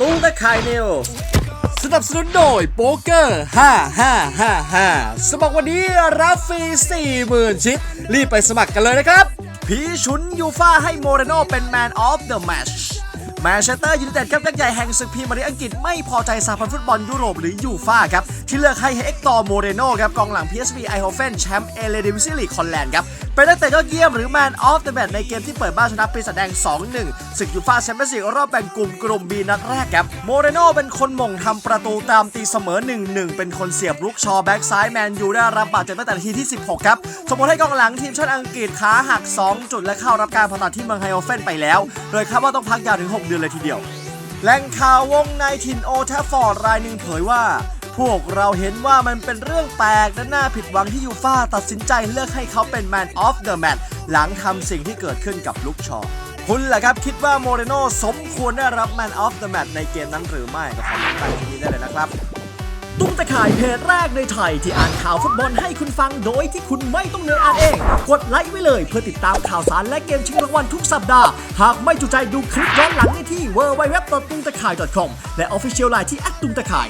ตุ้งตะข่ายนิวสนับสนุนโดยโป๊กเกอร์ 5555 สมัครวันนี้รับฟรี 40,000 ชิป รีบไปสมัครกันเลยนะครับผีฉุนยูฟ่าให้โมเรโนเป็น Man of the Match แมนเชสเตอร์ยูไนเต็ดครับยักษ์ใหญ่แห่งศึกพรีเมียร์ลีกอังกฤษไม่พอใจสหพันธ์ฟุตบอลยุโรปหรือยูฟ่าครับ ที่เลือกให้เฮกตอร์โมเรโนครับกองหลัง PSV ไอโฮเฟนแชมป์เอเลดิวิซีลีคอนแลนด์ครับ เป็นนักเตะยอดเยี่ยมหรือ Man of the Match ในเกมที่เปิดบ้านชนะปีศาจแดง 2-1ศึกยูฟ่าแชมเปี้ยนส์ลีกรอบแบ่งกลุ่มกลุ่ม B นัดแรกครับโมเรโนเป็นคนมงทำประตูตามตีเสมอ 1-1 เป็นคนเสียบลูกชอแบ็กซ้ายแมนยูได้รับบาดเจ็บตั้งแต่นาทีที่ 16 ครับสมมติให้กองหลังทีมชาติอังกฤษขาหัก 2 จุดและเข้ารับการผ่าตัดที่เมืองไฮโอเฟนไปแล้ว โดยคาดว่าต้องพักยาวถึง 6 เดือนเลยทีเดียวแหล่งข่าววงในถิ่นโอแทฟฟอร์ดรายหนึ่งเผยว่า พวกเราเห็นว่ามันเป็นเรื่องแปลกและน่าผิดหวังที่ยูฟ่าตัดสินใจเลือกให้เขาเป็น Man of the Match หลังทำสิ่งที่เกิดขึ้นกับลูกชอคุณล่ะครับ คิดว่าโมเรโนสมควรได้รับ Man of the Match ในเกมนั้นหรือไม่ก็คอมเมนต์ใต้คลิปนี้ได้เลยนะครับ ตุ้งตะข่ายเพจแรกในไทยที่อ่านข่าวฟุตบอลให้คุณฟังโดยที่คุณไม่ต้องเดินอ่านเอง กดไลค์ไว้เลยเพื่อติดตามข่าวสารและเกมชิงรางวัลทุกสัปดาห์ หากไม่จุใจดูคลิปย้อนหลังได้ที่ www.tungtakai.com และ Official Line ที่ @tungtakai